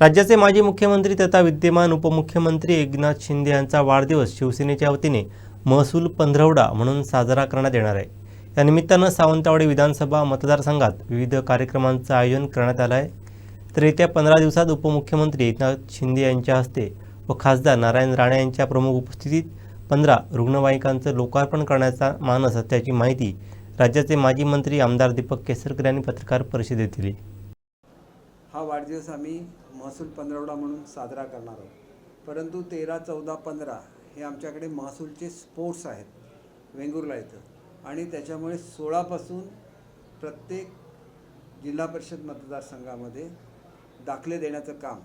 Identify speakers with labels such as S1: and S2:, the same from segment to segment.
S1: राज्याचे माजी मुख्यमंत्री तथा विद्यमान उपमुख्यमंत्री एकनाथ शिंदे यांचा वाढदिवस शिवसेनेच्या वतीने महसूल पंधरवडा म्हणून साजरा करण्यात येणार आहे. या निमित्तानं सावंतवाडी विधानसभा मतदारसंघात विविध कार्यक्रमांचं आयोजन करण्यात आलं आहे. तर येत्या पंधरा दिवसात उपमुख्यमंत्री एकनाथ शिंदे यांच्या हस्ते व खासदार नारायण राणे यांच्या प्रमुख उपस्थितीत पंधरा रुग्णवाहिकांचं लोकार्पण करण्याचा मानस असल्याची माहिती राज्याचे माजी मंत्री आमदार दीपक केसरकर यांनी पत्रकार परिषदेत दिली.
S2: हा वाढदिवस आम्ही महसूल पंधरवडा म्हणून साजरा करणार आहोत. परंतु तेरा चौदा पंधरा हे आमच्याकडे महसूलचे स्पोर्ट्स आहेत वेंगुर्ला इथं. आणि त्याच्यामुळे सोळापासून प्रत्येक जिल्हा परिषद मतदारसंघामध्ये दाखले देण्याचं काम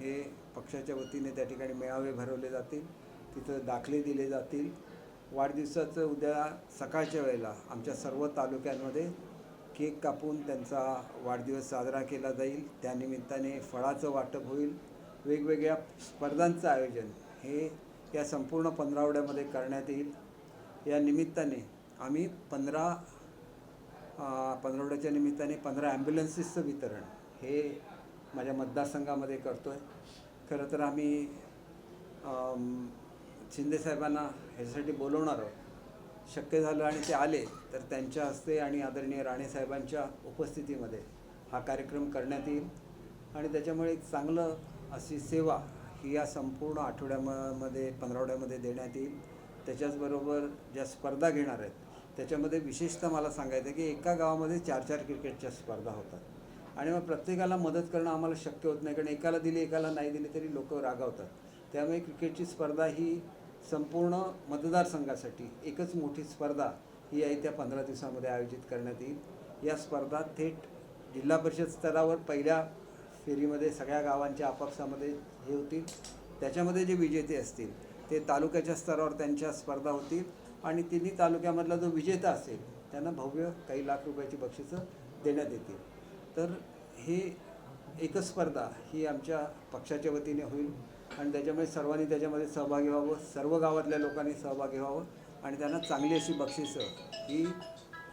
S2: हे पक्षाच्या वतीने त्या ठिकाणी मेळावे भरवले जातील तिथं दाखले दिले जातील. वाढदिवसाचं उद्या सकाळच्या वेळेला आमच्या सर्व तालुक्यांमध्ये केक कापून त्यांचा वाढदिवस साजरा केला जाईल. त्यानिमित्ताने फळाचं वाटप होईल. वेगवेगळ्या स्पर्धांचं आयोजन हे या संपूर्ण पंधरावड्यामध्ये करण्यात येईल. या निमित्ताने आम्ही पंधरा पंधरावड्याच्या निमित्ताने पंधरा ॲम्ब्युलन्सेसचं वितरण हे माझ्या मतदारसंघामध्ये करतो आहे खरं तर आम्ही शिंदेसाहेबांना ह्याच्यासाठी बोलवणार आहोत. शक्य झालं आणि ते आले तर त्यांच्या हस्ते आणि आदरणीय राणेसाहेबांच्या उपस्थितीमध्ये हा कार्यक्रम करण्यात येईल. आणि त्याच्यामुळे एक चांगलं अशी सेवा ही या संपूर्ण आठवड्यामध्ये पंधरावड्यामध्ये देण्यात येईल. त्याच्याचबरोबर ज्या स्पर्धा घेणार आहेत त्याच्यामध्ये विशेषतः मला सांगायचं आहे की एका गावामध्ये चार चार क्रिकेटच्या स्पर्धा होतात. आणि मग प्रत्येकाला मदत करणं आम्हाला शक्य होत नाही कारण एकाला दिली एकाला नाही दिली तरी लोक रागावतात. त्यामुळे क्रिकेटची स्पर्धा ही संपूर्ण मतदारसंघासाठी एकच मोठी स्पर्धा ही आहे त्या पंधरा दिवसामध्ये आयोजित करण्यात येईल. या स्पर्धा थेट जिल्हा परिषद स्तरावर पहिल्या फेरीमध्ये सगळ्या गावांच्या आपापसामध्ये हे होतील. त्याच्यामध्ये जे विजेते असतील ते तालुक्याच्या स्तरावर त्यांच्या स्पर्धा होतील आणि तिन्ही तालुक्यामधला जो विजेता असेल त्यांना भव्य काही लाख रुपयाची बक्षिसं देण्यात येतील. तर हे एकच स्पर्धा ही आमच्या पक्षाच्या वतीने होईल. आणि त्याच्यामुळे सर्वांनी त्याच्यामध्ये सहभागी व्हावं सर्व गावातल्या लोकांनी सहभागी व्हावं आणि त्यांना चांगली अशी बक्षिसं ही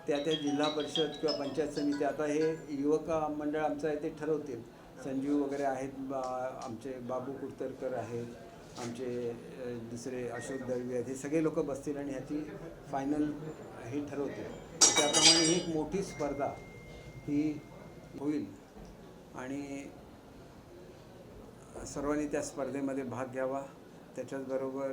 S2: त्या त्या जिल्हा परिषद किंवा पंचायत समिती आता हे युवक मंडळ आमचं आहे ते ठरवतील. संजीव वगैरे आहेत बा आमचे बाबू कुडतरकर आहेत आमचे दुसरे अशोक दळवी आहेत हे सगळे लोक बसतील आणि ह्याची फायनल हे ठरवतील. त्याप्रमाणे ही एक मोठी स्पर्धा ही होईल. आणि सर्वांनी त्या स्पर्धेमध्ये भाग घ्यावा. त्याच्याचबरोबर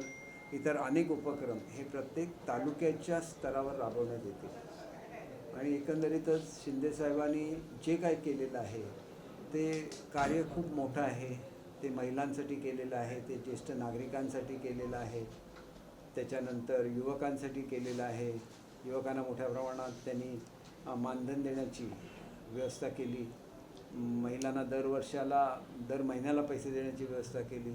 S2: इतर अनेक उपक्रम हे प्रत्येक तालुक्याच्या स्तरावर राबवण्यात येतील. आणि एकंदरीतच शिंदेसाहेबांनी जे काय केलेलं आहे ते कार्य खूप मोठं आहे. ते महिलांसाठी केलेलं आहे ते ज्येष्ठ नागरिकांसाठी केलेलं आहे. त्याच्यानंतर युवकांसाठी केलेलं आहे. युवकांना मोठ्या प्रमाणात त्यांनी मानधन देण्याची व्यवस्था केली. महिलांना दर वर्षाला दर महिन्याला पैसे देण्याची व्यवस्था केली.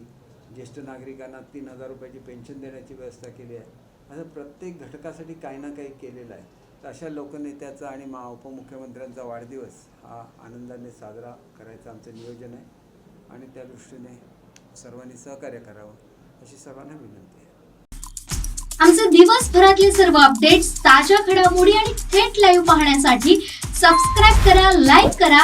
S2: ज्येष्ठ नागरिकांना तीन हजार रुपयाची पेन्शन देण्याची व्यवस्था केली आहे. असं प्रत्येक घटकासाठी काही ना काही केलेलं आहे. तर अशा लोकनेत्याचा आणि मा उपमुख्यमंत्र्यांचा वाढदिवस हा आनंदाने साजरा करायचं आमचं नियोजन आहे. आणि त्या दृष्टीने सर्वांनी सहकार्य करावं अशी सर्वांना विनंती आहे.
S3: आमचे दिवसभरातले सर्व अपडेट्स ताज्या घडामोडी आणि थेट लाईव्ह पाहण्यासाठी सबस्क्राईब करा लाईक करा